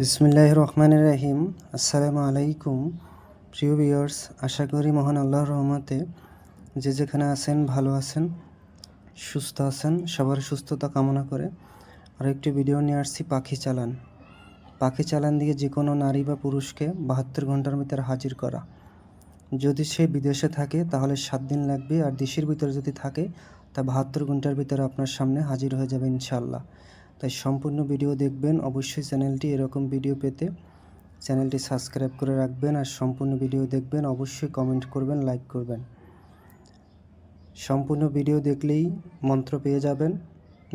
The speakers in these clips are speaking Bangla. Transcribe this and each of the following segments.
বিসমিল্লাহ রহমান রাহিম। আসসালামু আলাইকুম। প্রিয় ভিউয়ার্স, আশা করি মহান আল্লাহর রহমতে যে যেখানে আছেন, ভালো আছেন, সুস্থ আছেন, সবার সুস্থতা কামনা করে আর একটি ভিডিও নিয়ে আসছি, পাখি চালান। পাখি চালান দিয়ে যে কোনো নারী বা পুরুষকে বাহাত্তর ঘণ্টার ভিতরে হাজির করা। যদি সে বিদেশে থাকে, তাহলে সাত দিন লাগবে, আর দেশের ভিতরে যদি থাকে, তা বাহাত্তর ঘণ্টার ভিতরে আপনার সামনে হাজির হয়ে যাবে ইনশাল্লাহ তাই সম্পূর্ণ ভিডিও দেখবেন। অবশ্যই চ্যানেলটি এরকম ভিডিও পেতে চ্যানেলটি সাবস্ক্রাইব করে রাখবেন আর সম্পূর্ণ ভিডিও দেখবেন। অবশ্যই কমেন্ট করবেন, লাইক করবেন। সম্পূর্ণ ভিডিও দেখলেই মন্ত্র পেয়ে যাবেন।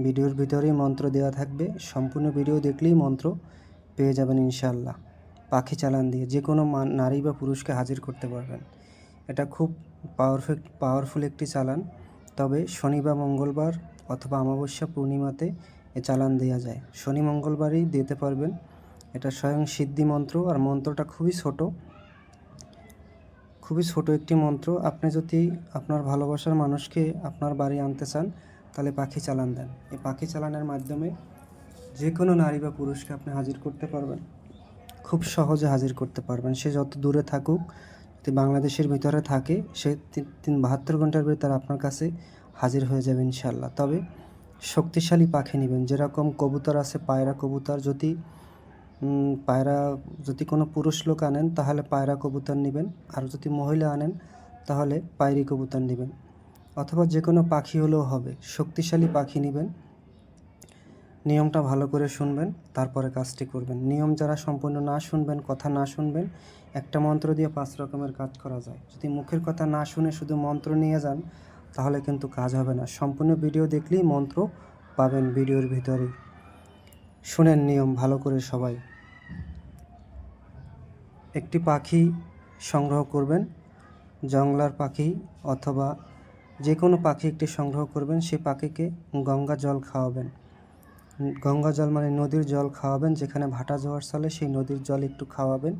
ভিডিওর ভিতরেই মন্ত্র দেওয়া থাকবে। সম্পূর্ণ ভিডিও দেখলেই মন্ত্র পেয়ে যাবেন ইনশাল্লাহ পাখি চালান দিয়ে যে কোনো নারী বা পুরুষকে হাজির করতে পারবেন। এটা খুব পাওয়ারফুল পাওয়ারফুল একটি চালান। তবে শনি বা মঙ্গলবার অথবা অমাবস্যা পূর্ণিমাতে এ চালান দেওয়া যায়। শনি মঙ্গলবারই দিতে পারবেন। এটা স্বয়ং সিদ্ধি মন্ত্র আর মন্ত্রটা খুবই ছোট। খুবই ছোট একটি মন্ত্র। আপনি যদি আপনার ভালোবাসার মানুষকে আপনার বাড়ি আনতে চান, তাহলে পাখি চালান দেন। এই পাখি চালানের মাধ্যমে যে কোনো নারী বা পুরুষকে আপনি হাজির করতে পারবেন। খুব সহজে হাজির করতে পারবেন। সে যত দূরে থাকুক, যদি বাংলাদেশের ভিতরে থাকে, সে তিন বাহাত্তর ঘণ্টার ভিতরে আপনার কাছে হাজির হয়ে যাবে ইনশাল্লাহ তবে শক্তিশালী পাখি নেবেন। যেরকম কবুতর আছে, পায়রা কবুতর যদি পায়রা যদি কোনো পুরুষ লোক আনেন, তাহলে পায়রা কবুতর নেবেন। আর যদি মহিলা আনেন, তাহলে পায়রি কবুতর নেবেন। অথবা যে কোনো পাখি হলেও হবে। শক্তিশালী পাখি নেবেন। নিয়মটা ভালো করে শুনবেন, তারপরে কাজটি করবেন। নিয়ম যারা সম্পূর্ণ না শুনবেন, কথা না শুনবেন, একটা মন্ত্র দিয়ে পাঁচ রকমের কাজ করা যায়। যদি মুখের কথা না শুনে শুধু মন্ত্র নিয়ে যান তাহলে কিন্তু কাজ হবে না। সম্পূর্ণ ভিডিও দেখলেই মন্ত্র পাবেন ভিডিওর ভিতরে। শুনেন নিয়ম, ভালো করে সবাই। একটি পাখি সংগ্রহ করবেন জংলার পাখি অথবা যে কোনো পাখি একটি সংগ্রহ করবেন, সেই পাখিকে গঙ্গা জল খাওয়াবেন। গঙ্গা জল মানে নদীর জল খাওয়াবেন, যেখানে ভাটা জোয়ার চলে সেই নদীর জল একটু খাওয়াবেন।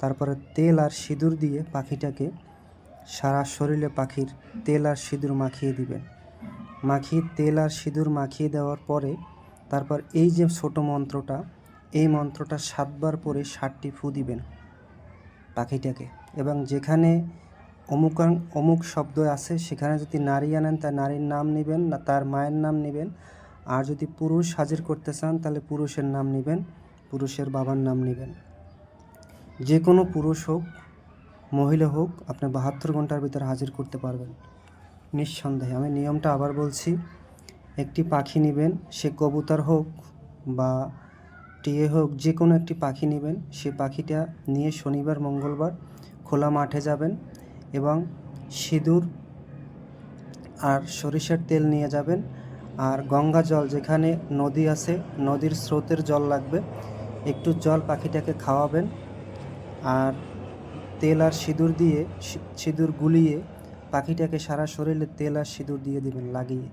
তারপরে তেল আর সিঁদুর দিয়ে পাখিটাকে সারা শরীরে পাখির তেল আর সিঁদুর মাখিয়ে দিবেন। মাখিয়ে, তেল আর সিঁদুর মাখিয়ে দেওয়ার পরে তারপর এই যে ছোট মন্ত্রটা, এই মন্ত্রটা সাতবার পরে ষাটটি ফু দিবেন পাখিটাকে। এবং যেখানে অমুকাং অমুক শব্দ আছে, সেখানে যদি নারী আনেন তার নারীর নাম নেবেন, না তার মায়ের নাম নেবেন। আর যদি পুরুষ হাজির করতে চান, তাহলে পুরুষের নাম নেবেন, পুরুষের বাবার নাম নেবেন। যে কোনো পুরুষ হোক মহিলা হোক, আপনি বাহাত্তর ঘণ্টার ভিতরে হাজির করতে পারবেন। নিঃসন্দেহে, আমি নিয়মটা আবার বলছি, একটি পাখি নেবেন, সে কবুতর হোক বা টিয়ে হোক, যে কোনো একটি পাখি নেবেন, সে পাখিটা নিয়ে শনিবার, মঙ্গলবার খোলা মাঠে যাবেন এবং সিঁদুর আর সরিষার তেল নিয়ে যাবেন আর গঙ্গা জল, যেখানে নদী আছে, নদীর স্রোতের জল লাগবে, একটু জল পাখিটাকে খাওয়াবেন আর তেল আর সিঁদুর দিয়ে সিঁদুর গুলিয়ে পাখিটাকে সারা শরীরে তেল আর সিঁদুর দিয়ে দিবেন, লাগিয়ে।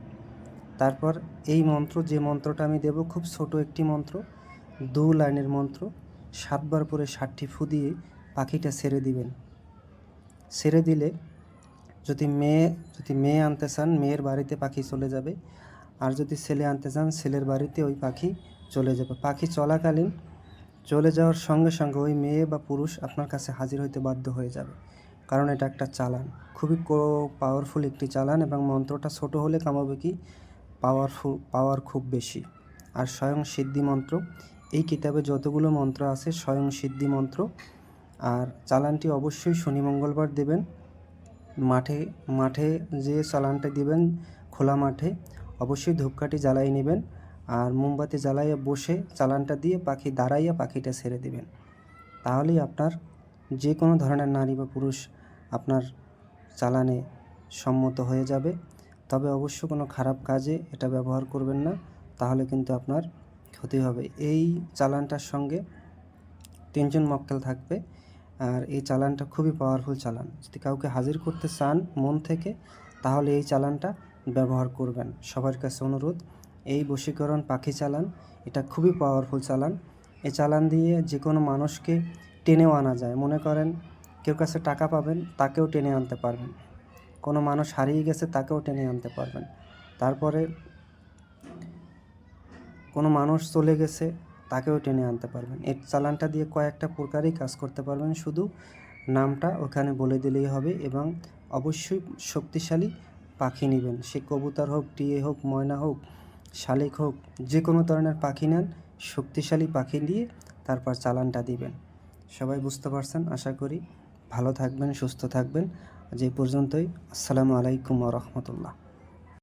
তারপর এই মন্ত্র, যে মন্ত্রটা আমি দেব, খুব ছোট একটি মন্ত্র, দু লাইনের মন্ত্র, সাতবার পরে ষাটটি ফু দিয়ে পাখিটা ছেড়ে দিবেন। ছেড়ে দিলে যদি মেয়ে যদি মেয়ে আনতে চান, মেয়ের বাড়িতে পাখি চলে যাবে, আর যদি ছেলে আনতে চান, ছেলের বাড়িতে ওই পাখি চলে যাবে। পাখি চলাকালীন চলে যাওয়ার সঙ্গে সঙ্গে ওই মেয়ে বা পুরুষ আপনার কাছে হাজির হইতে বাধ্য হয়ে যাবে। কারণ এটা একটা চালান। খুবই পাওয়ারফুল একটি চালান এবং মন্ত্রটা ছোট হলে কামাবে কি? পাওয়ারফুল পাওয়ার খুব বেশি। আর স্বয়ং সিদ্ধি মন্ত্র। এই কিতাবে যতগুলো মন্ত্র আছে, স্বয়ং সিদ্ধি মন্ত্র। আর চালানটি অবশ্যই শনি মঙ্গলবার দেবেন। মাঠে মাঠে যে চালানটা দিবেন, খোলা মাঠে, অবশ্যই ধূপকাঠি জ্বালাই নেবেন। আর মোমবাতি জ্বালাইয়া বসে চালানটা দিয়ে পাখি দাঁড়াইয়া পাখিটা ছেড়ে দিবেন। তাহলেই আপনার যে কোনো ধরনের নারী বা পুরুষ আপনার চালানে সম্মত হয়ে যাবে। তবে অবশ্য কোনো খারাপ কাজে এটা ব্যবহার করবেন না, তাহলে কিন্তু আপনার ক্ষতি হবে। এই চালানটার সঙ্গে তিনজন মক্কেল থাকবে, আর এই চালানটা খুবই পাওয়ারফুল চালান। যদি কাউকে হাজির করতে চান মন থেকে, তাহলে এই চালানটা ব্যবহার করবেন। সবার কাছে অনুরোধ এই বশীকরণ পাখি চালান, এটা খুবই পাওয়ারফুল চালান। এই চালান দিয়ে যে কোনো মানুষকে টেনেও আনা যায়। মনে করেন, কেউ কাছে টাকা পাবেন, তাকেও টেনে আনতে পারবেন। কোনো মানুষ হারিয়ে গেছে, তাকেও টেনে আনতে পারবেন। তারপরে কোনো মানুষ চলে গেছে, তাকেও টেনে আনতে পারবেন। এই চালানটা দিয়ে কয়েকটা প্রকারই কাজ করতে পারবেন। শুধু নামটা ওখানে বলে দিলেই হবে এবং অবশ্যই শক্তিশালী পাখি নেবেন। সে কবুতর হোক, টিয়ে হোক, ময়না হোক শালিক হোক, যে কোনো ধরনের পাখি নেন, শক্তিশালী পাখি দিয়ে তারপর চালানটা দিবেন। সবাই বুঝতে পারছেন? আশা করি ভালো থাকবেন, সুস্থ থাকবেন। যে পর্যন্তই। আসসালামু আলাইকুম রহমতুল্লাহ।